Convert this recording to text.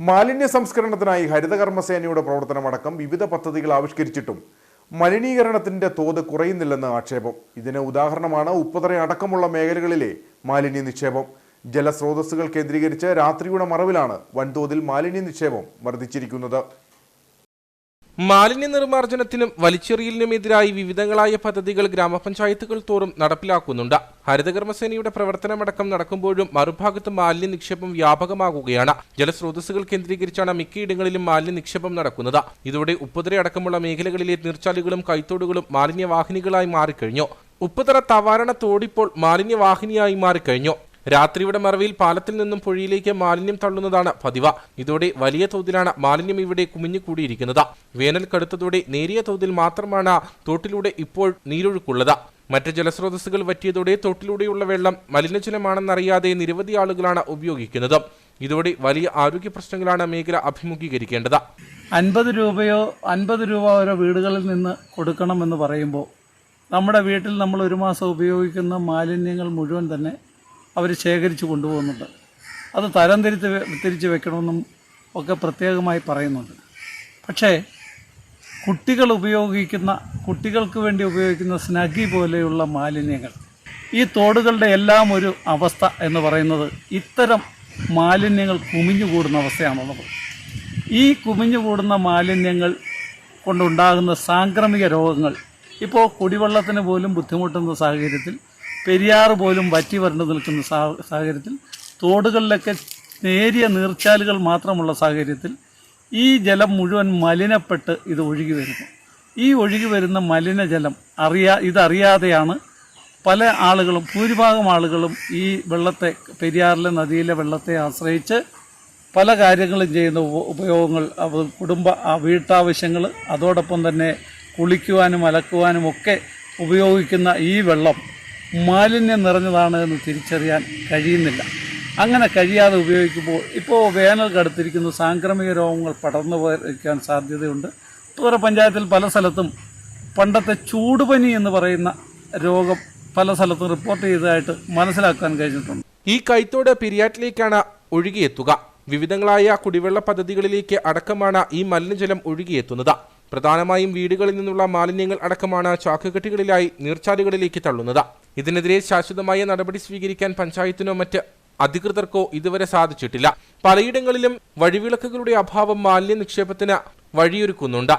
മാലിന്യ സംസ്കരണത്തിനായി ഹരിതകർമ്മസേനയുടെ പ്രവർത്തനമടക്കം വിവിധ പദ്ധതികൾ ആവിഷ്കരിച്ചിട്ടും മലിനീകരണത്തിന്റെ തോത് കുറയുന്നില്ലെന്ന് ആക്ഷേപം. ഇതിന് ഉദാഹരണമാണ് ഉപ്പുതറ അടക്കമുള്ള മേഖലകളിലെ മാലിന്യ നിക്ഷേപം. ജലസ്രോതസ്സുകൾ കേന്ദ്രീകരിച്ച് രാത്രിയുടെ മറവിലാണ് വൻതോതിൽ മാലിന്യ നിക്ഷേപം വർദ്ധിച്ചിരിക്കുന്നത്. മാലിന്യ നിർമ്മാർജനത്തിനും വലിച്ചെറിയലിനുമെതിരായി വിവിധങ്ങളായ പദ്ധതികൾ ഗ്രാമപഞ്ചായത്തുകൾ തോറും നടപ്പിലാക്കുന്നുണ്ട്. ഹരിതകർമ്മസേനയുടെ പ്രവർത്തനമടക്കം നടക്കുമ്പോഴും മറുഭാഗത്ത് മാലിന്യ നിക്ഷേപം വ്യാപകമാകുകയാണ്. ജലസ്രോതസ്സുകൾ കേന്ദ്രീകരിച്ചാണ് മിക്കയിടങ്ങളിലും മാലിന്യ നിക്ഷേപം നടക്കുന്നത്. ഇതോടെ ഉപ്പുതര അടക്കമുള്ള മേഖലകളിലെ നീർച്ചാലുകളും കൈത്തോടുകളും മാലിന്യവാഹിനികളായി മാറിക്കഴിഞ്ഞു. ഉപ്പുതറ തവാരണ തോടിപ്പോൾ മാലിന്യവാഹിനിയായി മാറിക്കഴിഞ്ഞു. രാത്രിയുടെ മറവിൽ പാലത്തിൽ നിന്നും പുഴയിലേക്ക് മാലിന്യം തള്ളുന്നതാണ് പതിവ്. ഇതോടെ വലിയ തോതിലാണ് മാലിന്യം ഇവിടെ കുമിഞ്ഞുകൂടിയിരിക്കുന്നത്. വേനൽ കടുത്തതോടെ നേരിയ തോതിൽ മാത്രമാണ് തോട്ടിലൂടെ ഇപ്പോൾ നീരൊഴുക്കുള്ളത്. മറ്റ് ജലസ്രോതസ്സുകൾ വറ്റിയതോടെ തോട്ടിലൂടെയുള്ള വെള്ളം മലിനജലമാണെന്നറിയാതെ നിരവധി ആളുകളാണ് ഉപയോഗിക്കുന്നത്. ഇതോടെ വലിയ ആരോഗ്യ പ്രശ്നങ്ങളാണ് മേഖല അഭിമുഖീകരിക്കേണ്ടത്. അൻപത് രൂപയോ അൻപത് രൂപ ഓരോ വീടുകളിൽ നിന്ന് കൊടുക്കണമെന്ന് പറയുമ്പോൾ നമ്മുടെ വീട്ടിൽ നമ്മൾ ഒരു മാസം ഉപയോഗിക്കുന്ന മാലിന്യങ്ങൾ മുഴുവൻ തന്നെ അവർ ശേഖരിച്ച് കൊണ്ടുപോകുന്നുണ്ട്. അത് തരം തിരിച്ച് തിരിച്ച് വെക്കണമെന്നും ഒക്കെ പ്രത്യേകമായി പറയുന്നുണ്ട്. പക്ഷേ കുട്ടികൾ ഉപയോഗിക്കുന്ന കുട്ടികൾക്ക് വേണ്ടി ഉപയോഗിക്കുന്ന സ്നഗി പോലെയുള്ള മാലിന്യങ്ങൾ ഈ തോടുകളുടെ എല്ലാം ഒരു അവസ്ഥ എന്ന് പറയുന്നത് ഇത്തരം മാലിന്യങ്ങൾ കുമിഞ്ഞുകൂടുന്ന അവസ്ഥയാണുള്ളത്. ഈ കുമിഞ്ഞുകൂടുന്ന മാലിന്യങ്ങൾ കൊണ്ടുണ്ടാകുന്ന സാംക്രമിക രോഗങ്ങൾ ഇപ്പോൾ കുടിവെള്ളത്തിന് പോലും ബുദ്ധിമുട്ടുന്ന സാഹചര്യത്തിൽ പെരിയാറ് പോലും വറ്റി വരണ്ടു നിൽക്കുന്ന സാഹചര്യത്തിൽ തോടുകളിലൊക്കെ നേരിയ നീർച്ചാലുകൾ മാത്രമുള്ള സാഹചര്യത്തിൽ ഈ ജലം മുഴുവൻ മലിനപ്പെട്ട് ഇത് ഒഴുകി വരുന്നു. ഈ ഒഴുകി വരുന്ന മലിനജലം അറിയാ ഇതറിയാതെയാണ് പല ആളുകളും ഭൂരിഭാഗം ആളുകളും ഈ വെള്ളത്തെ പെരിയാറിലെ നദിയിലെ വെള്ളത്തെ ആശ്രയിച്ച് പല കാര്യങ്ങളും ചെയ്യുന്ന ഉപ- ഉപയോഗങ്ങൾ കുടുംബ വീട്ടാവശ്യങ്ങൾ അതോടൊപ്പം തന്നെ കുളിക്കുവാനും അലക്കുവാനും ഒക്കെ ഉപയോഗിക്കുന്ന ഈ വെള്ളം മാലിന്യം നിറഞ്ഞതാണ് എന്ന് തിരിച്ചറിയാൻ കഴിയുന്നില്ല. അങ്ങനെ കഴിയാതെ ഉപയോഗിക്കുമ്പോൾ ഇപ്പോൾ വേനൽ കടുത്തിരിക്കുന്ന സാംക്രമിക രോഗങ്ങൾ പടർന്നു പോയിരിക്കാൻ സാധ്യതയുണ്ട്. തൂര പഞ്ചായത്തിൽ പല സ്ഥലത്തും പണ്ടത്തെ ചൂടുപനി എന്ന് പറയുന്ന രോഗം പല സ്ഥലത്തും റിപ്പോർട്ട് ചെയ്തതായിട്ട് മനസ്സിലാക്കാൻ കഴിഞ്ഞിട്ടുണ്ട്. ഈ കൈത്തോട് പിരിയാറ്റിലേക്കാണ് ഒഴുകിയെത്തുക. വിവിധങ്ങളായ കുടിവെള്ള പദ്ധതികളിലേക്ക് അടക്കമാണ് ഈ മലിനജലം ഒഴുകിയെത്തുന്നത്. പ്രധാനമായും വീടുകളിൽ നിന്നുള്ള മാലിന്യങ്ങൾ അടക്കമാണ് ചാക്കുകെട്ടികളിലായി നീർച്ചാലുകളിലേക്ക് തള്ളുന്നത്. ഇതിനെതിരെ ശാശ്വതമായ നടപടി സ്വീകരിക്കാൻ പഞ്ചായത്തിനോ മറ്റ് അധികൃതർക്കോ ഇതുവരെ സാധിച്ചിട്ടില്ല. പലയിടങ്ങളിലും വഴിവിളക്കുകളുടെ അഭാവം മാലിന്യ നിക്ഷേപത്തിന് വഴിയൊരുക്കുന്നുണ്ട്.